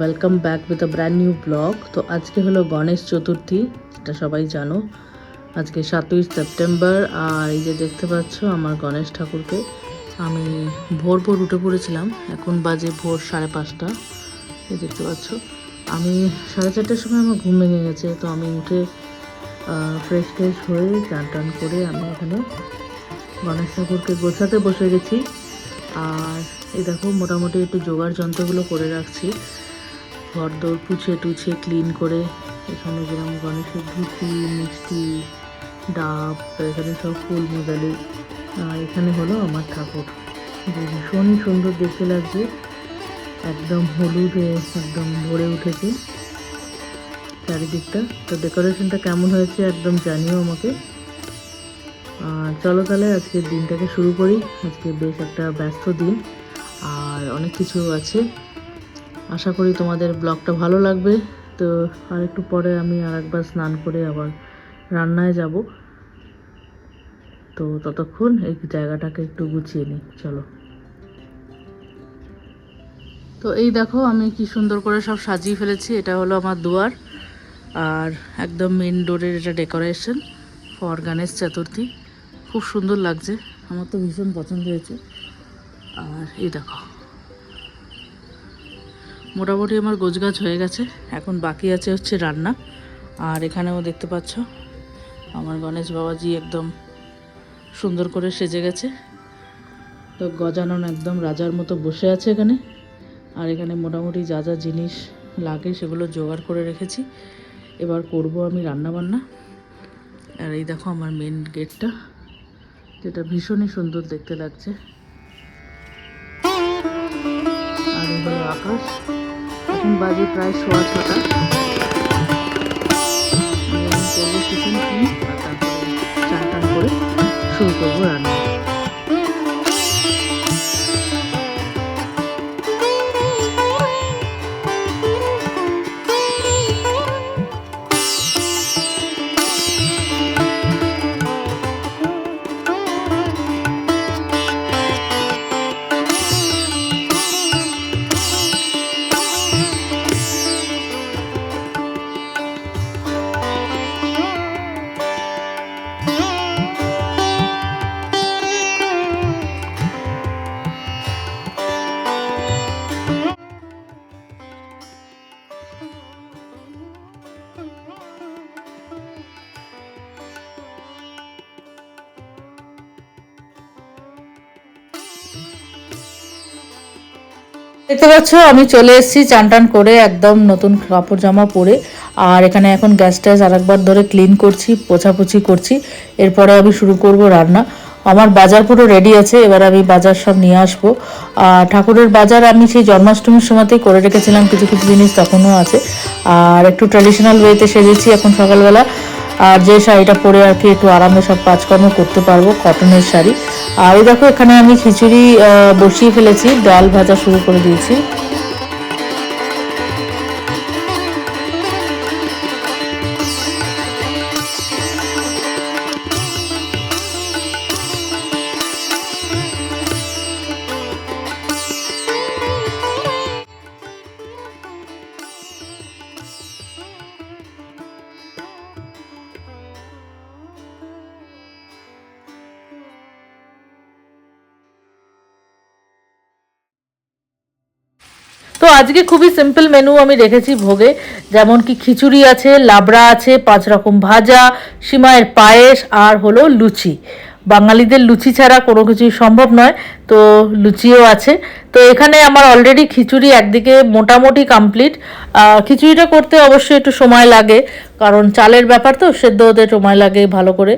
Welcome back with a brand new vlog তো আজকে হলো গণেশ চতুর্থী, এটা সবাই জানো। আজকে সাতই সেপ্টেম্বর, আর এই যে দেখতে পাচ্ছ আমার গণেশ ঠাকুরকে, আমি ভোর ভোর উঠে পড়েছিলাম। এখন বাজে ভোর সাড়ে পাঁচটা, এই দেখতে পাচ্ছ। আমি সাড়ে চারটার সময় আমার ঘুম ভেঙে গেছে, তো আমি উঠে ফ্রেশ ফ্রেশ হয়ে চান টান করে আমি এখানে গণেশ ঠাকুরকে গোছাতে বসে গেছি। আর এই দেখো, মোটামুটি একটু জোগাড় যন্ত্রগুলো করে রাখছি। ঘর দৌড় পুছে টুছে ক্লিন করে, এখানে যেরকম গণেশের ধুতি, মিষ্টি, ডাব এখানে সব ফুল আর এখানে হলো আমার ঠাকুর। ভীষণই সুন্দর দেখতে লাগছে। একদম হলুদে, একদম ভরে উঠেছে চারিদিকটা। তো ডেকোরেশনটা কেমন হয়েছে একদম জানিও আমাকে। চলো তাহলে আজকের দিনটাকে শুরু করি। আজকে বেশ একটা ব্যস্ত দিন। আর অনেক কিছু আছে। আশা করি তোমাদের ব্লগটা ভালো লাগবে। তো আর একটু পরে আমি আর একবার স্নান করে আবার রান্নায় যাব। তো ততক্ষণ এই জায়গাটাকে একটু গুছিয়ে নিই, চলো। তো এই দেখো, আমি কি সুন্দর করে সব সাজিয়ে ফেলেছি, এটা হলো আমার দুয়ার। আর একদম মেন ডোরের এটা ডেকোরেশন ফর গণেশ চতুর্থী। খুব সুন্দর লাগছে, আমার তো ভীষণ পছন্দ হয়েছে। আর এই দেখো মোটামুটি আমার গোছগাছ হয়ে গেছে। এখন বাকি আছে হচ্ছে রান্না। আর এখানেও দেখতে পাচ্ছ, আমার গণেশ বাবাজি একদম সুন্দর করে সেজে গেছে। তো গজানন একদম রাজার মতো বসে আছে এখানে। আর এখানে মোটামুটি যা যা জিনিস লাগে সেগুলো জোগাড় করে রেখেছি। এবার করব আমি রান্না বান্না আর এই দেখো আমার মেন গেটটা যেটা ভীষণই সুন্দর দেখতে লাগছে। আর আকাশ। এখন বাজে প্রায় সোয়া ছটা। কিচেন ক্লিন তারপরে চান টান করে শুরু করব রান্না। দেখতে পাচ্ছ, আমি চলে এসেছি চান টান করে একদম নতুন কাপড় জামা পরে। আর এখানে এখন গ্যাস ট্যাস আরেকবার ধরে ক্লিন করছি, পোছাপুছি করছি। এরপরে আমি শুরু করব রান্না। আমার বাজার পুরো রেডি আছে, এবার আমি বাজার সব নিয়ে আসব। আর ঠাকুরের বাজার আমি সেই জন্মাষ্টমীর সময়তেই করে রেখেছিলাম, কিছু কিছু জিনিস তখনও আছে। আর একটু ট্র্যাডিশনাল ওয়েতে সেজেছি এখন সকালবেলা। আর যে শাড়িটা পরে আর কি একটু আরামে সব কাজকর্ম করতে পারব কটনের শাড়ি। আর এই দেখো, এখানে আমি খিচুড়ি বসিয়ে ফেলেছি, ডাল ভাজা শুরু করে দিয়েছি। আজকে খুবই সিম্পল মেনু আমি রেখেছি ভোগে। যেমন কি খিচুড়ি আছে, লাবড়া আছে, পাঁচ রকম ভাজা সিমায়ের পায়েস, আর হলো লুচি। বাঙালিদের লুচি ছাড়া কোনো কিছুই সম্ভব নয়, তো লুচিও আছে। তো এখানে আমার অলরেডি খিচুড়ি একদিকে মোটামুটি কমপ্লিট খিচুড়িটা করতে অবশ্যই একটু সময় লাগে, কারণ চালের ব্যাপার তো, সেদ্ধ হতে সময় লাগে ভালো করে।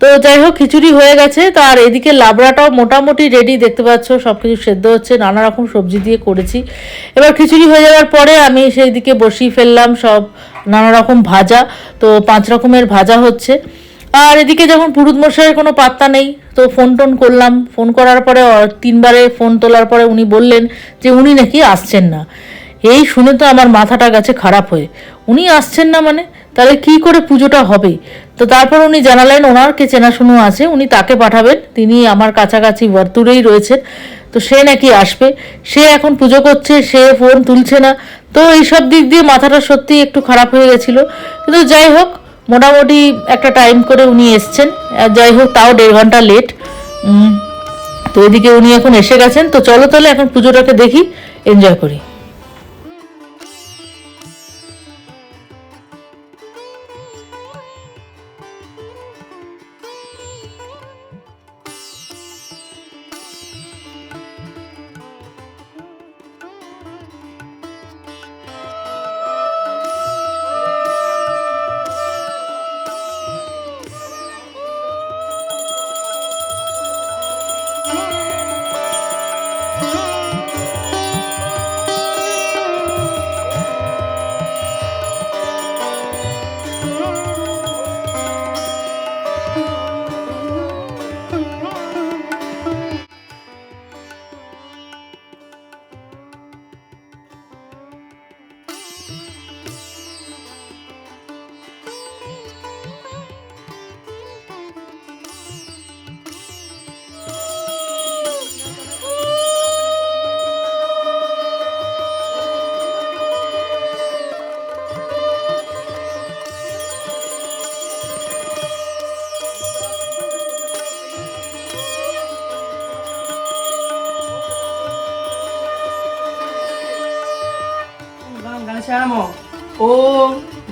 তো যাই হোক, খিচুড়ি হয়ে গেছে, তো আর এদিকে লাবড়াটাও মোটামুটি রেডি দেখতে পাচ্ছ সব কিছু সেদ্ধ হচ্ছে, নানা রকম সবজি দিয়ে করেছি। এবার খিচুড়ি হয়ে যাওয়ার পরে আমি সেই দিকে বসিয়ে ফেললাম সব নানা রকম ভাজা, তো পাঁচ রকমের ভাজা হচ্ছে। আর এদিকে যখন পুরুত মশাইয়ের কোনো পাত্তা নেই, তো ফোন টোন করলাম। ফোন করার পরে তিনবারে ফোন তোলার পরে উনি বললেন যে উনি নাকি আসছেন না। এই শুনে তো আমার মাথাটা গেছে খারাপ হয়ে। উনি আসছেন না মানে? তাহলে কি করে পুজোটা হবে? তো তারপর উনি জানালেন, ওনার কে চেনাশুনো আছে, উনি তাকে পাঠাবেন। তিনি আমার কাছাকাছি বর্তুরেই রয়েছেন। তো সে নাকি আসবে। সে এখন পুজো করছে, সে ফোন তুলছে না। তো এইসব দিক দিয়ে মাথাটা সত্যি একটু খারাপ হয়ে গেছিল। কিন্তু যাই হোক মোটামুটি একটা টাইম করে উনি এসছেন। যাই হোক, তাও দেড় ঘণ্টা লেট তো এদিকে উনি এখন এসে গেছেন। তো চলো তাহলে এখন পুজোটাকে দেখি এনজয় করি।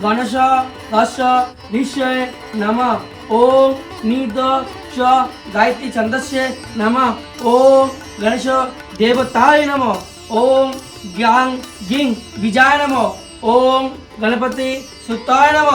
গণেশ দশ নিশ্চয় নম, ওম, নিদ, চ, গায়ত্রী, ছন্দস্য, নম, ওম, গণেশ, দেবতায় নম, ওম, গ্যাং, গিং, বিজায় নম, ওম, গণপতি, সুতায় নম।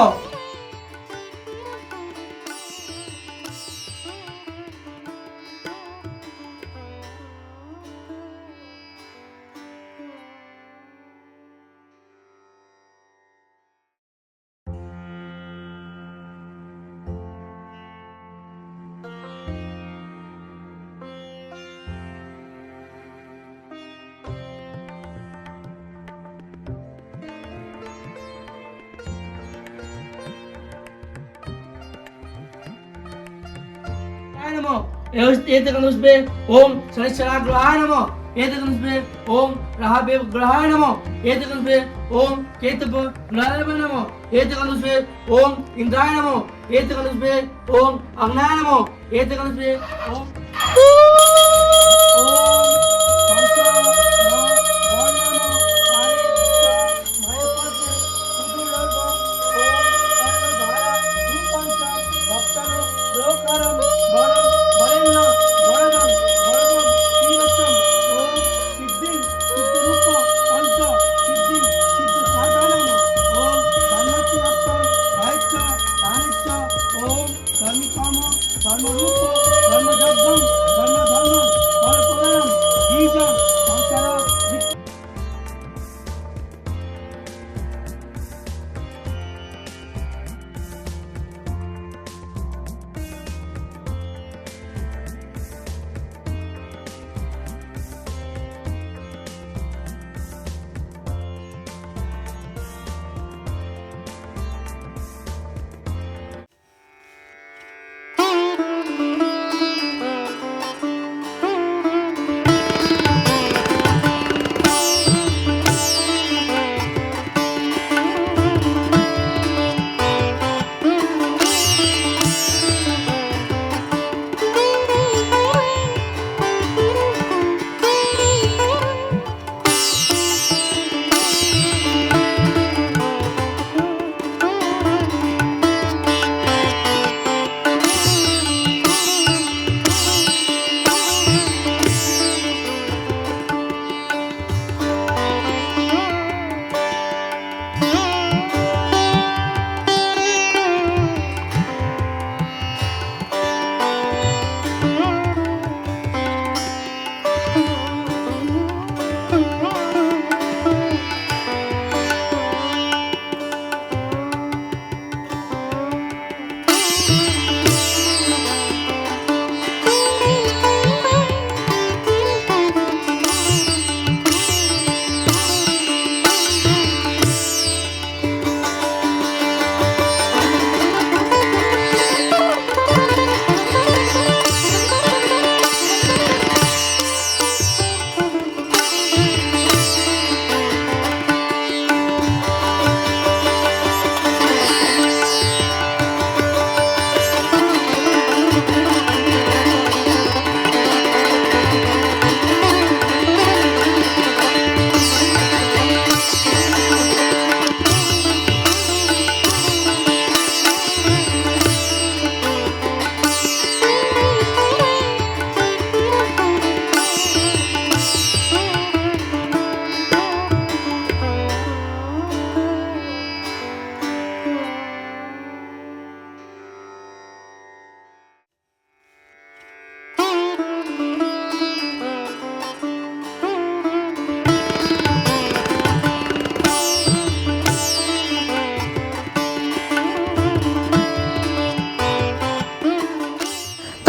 ఏతకనుస్బే ఓం శనిశ్చర గ్రహాణమో ఏతకనుస్బే ఓం రహాబే గ్రహాణమో ఏతకనుస్బే ఓం కేతుపు గ్రహణమో ఏతకనుస్బే ఓం ఇంద్రాయణమో ఏతకనుస్బే ఓం అజ్ఞానమో ఏతకనుస్బే ఓం. ఓం Parmak yaptım.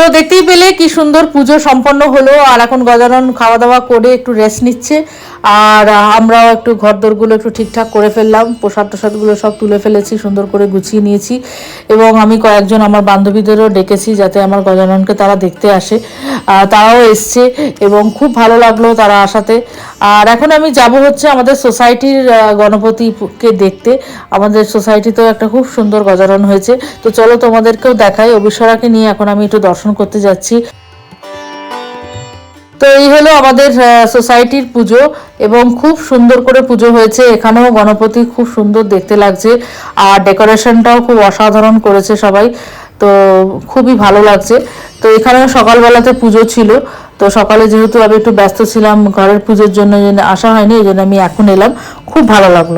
তো দেখতেই পেলে কি সুন্দর পুজো সম্পন্ন হলো আর এখন গজানন খাওয়া দাওয়া করে একটু রেস্ট নিচ্ছে। আর আমরাও একটু ঘরদোরগুলো একটু ঠিকঠাক করে ফেললাম, প্রসাদ টসাদগুলো সব তুলে ফেলেছি, সুন্দর করে গুছিয়ে নিয়েছি এবং আমি কয়েকজন আমার বান্ধবীদেরও ডেকেছি যাতে আমার গজাননকে তারা দেখতে আসে। তারাও এসছে এবং খুব ভালো লাগল তারা আসাতে। আর এখন আমি যাব হচ্ছে আমাদের সোসাইটির গণপতিকে দেখতে। আমাদের সোসাইটিতেও একটা খুব সুন্দর গজারণ হয়েছে। তো চলো তোমাদেরকেও দেখাই অবিশ্বরাকে নিয়ে এখন আমি একটু দর্শন করতে যাচ্ছি। তো এই হলো আমাদের সোসাইটির পুজো এবং খুব সুন্দর করে পুজো হয়েছে। এখানেও গণপতি খুব সুন্দর দেখতে লাগছে আর ডেকোরেশনটাও খুব অসাধারণ করেছে সবাই। তো খুবই ভালো লাগছে। তো এখানেও সকালবেলাতে পুজো ছিল। তো সকালে যেহেতু আমি একটু ব্যস্ত ছিলাম, ঘরের পুজোর জন্য আসা হয়নি, এই জন্য আমি এখন এলাম। খুব ভালো লাগল।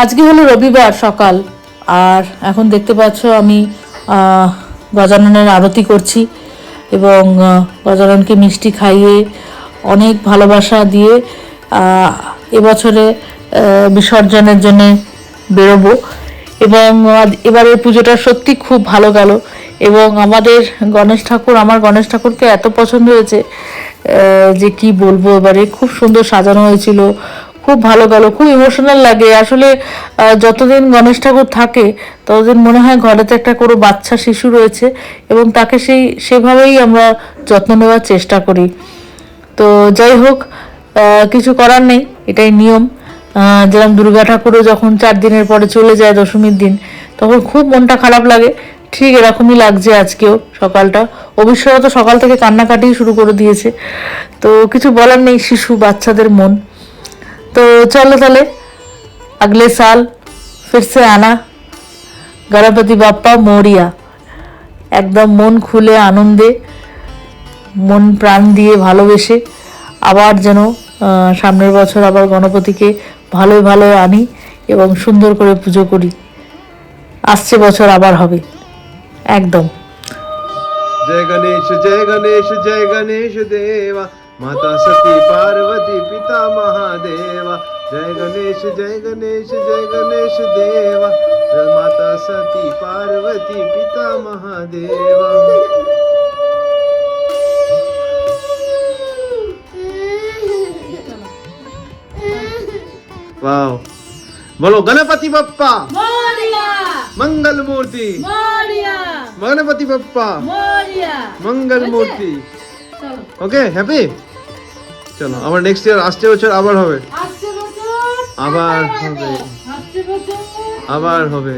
আজকে হলো রবিবার সকাল, আর এখন দেখতে পাচ্ছ আমি গজাননের আরতি করছি এবং গজাননকে মিষ্টি খাইয়ে অনেক ভালোবাসা দিয়ে এবছরে বিসর্জনের জন্যে বেরোবো এবং এবারের পুজোটা সত্যি খুব ভালো গেল এবং আমাদের গণেশ ঠাকুর, আমার গণেশ ঠাকুরকে এত পছন্দ হয়েছে যে কি বলব এবারে, খুব সুন্দর সাজানো হয়েছিল খুব ভালো গেল, খুব ইমোশনাল লাগে। আসলে যতদিন গণেশ ঠাকুর থাকে, ততদিন মনে হয় ঘরেতে একটা কোনো বাচ্চা, শিশু রয়েছে এবং তাকে সেই, সেভাবেই আমরা যত্ন নেওয়ার চেষ্টা করি। তো যাই হোক কিছু করার নেই, এটাই নিয়ম। যেরকম দুর্গা ঠাকুরও যখন চার দিনের পরে চলে যায় দশমীর দিন, তখন খুব মনটা খারাপ লাগে। ঠিক এরকমই লাগছে আজকেও সকালটা। অবশ্যই তো সকাল থেকে কান্নাকাটি শুরু করে দিয়েছে। তো কিছু বলার নেই, শিশু, বাচ্চাদের মন। तो चलो तले अगले साल फिर से आना গণপতি বাপ্পা মরিয়া একদম মন খুলে আনন্দে মন প্রাণ দিয়ে ভালোবেসে আবার যেন আহ, সামনের বছর আবার গণপতিকে ভালোই ভালো আনি এবং সুন্দর করে পুজো করি আসছে বছর আবার হবে একদম जय गणेश जय गणेश जय गणेश देवा माता सती पार्वती पिता महादेवा। जय गणेश जय गणेश जय गणेश देवा। माता सती पार्वती पिता महादेवा। वाओ बोलो गणपति बप्पा। मंगल मूर्ति। गणपति बप्पा। मंगल मूर्ति। ओके हैप्पी চলো আবার নেক্সট ইয়ার আসছে বছর আবার হবে। আবার হবে। আবার হবে।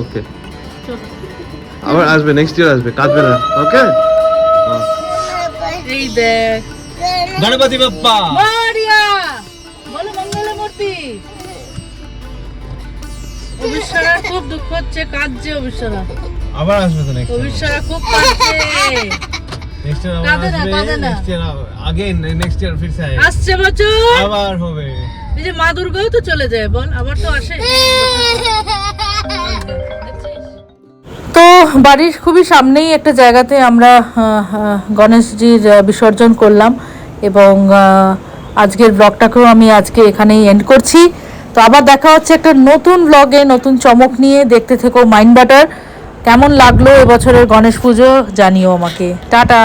ওকে আবার আসবে নেক্সট ইয়ার আসবে কাঁদবে না। ওকে এই দেখ। গণপতি বাপ্পা। অবিশ্বরা খুব দুঃখ হচ্ছে কাঁদছে অবিশ্বরা আবার আসবে তো নেক্সট অবিশ্বরা খুব কাঁদছে নেক্সট ইয়ার কাঁদে না, কাঁদে না। Next year again next year फिर से आएगा আসছে বছর আবার হবে এই যে মা দুর্গাও তো চলে যায় বল আবার তো আসে তো বাড়ির খুবই সামনেই একটা জায়গাতে আমরা আহ, আহ, গণেশজির আহ, বিসর্জন করলাম এবং আহ, আজকের ব্লগটাকেও আমি আজকে এখানেই এন্ড করছি তো আবার দেখা হচ্ছে একটা নতুন ব্লগে নতুন চমক নিয়ে। দেখতে থেকো মাইন্ড বাটার। কেমন লাগল এবছরের গণেশ পুজো? জানিও আমাকে। টাটা!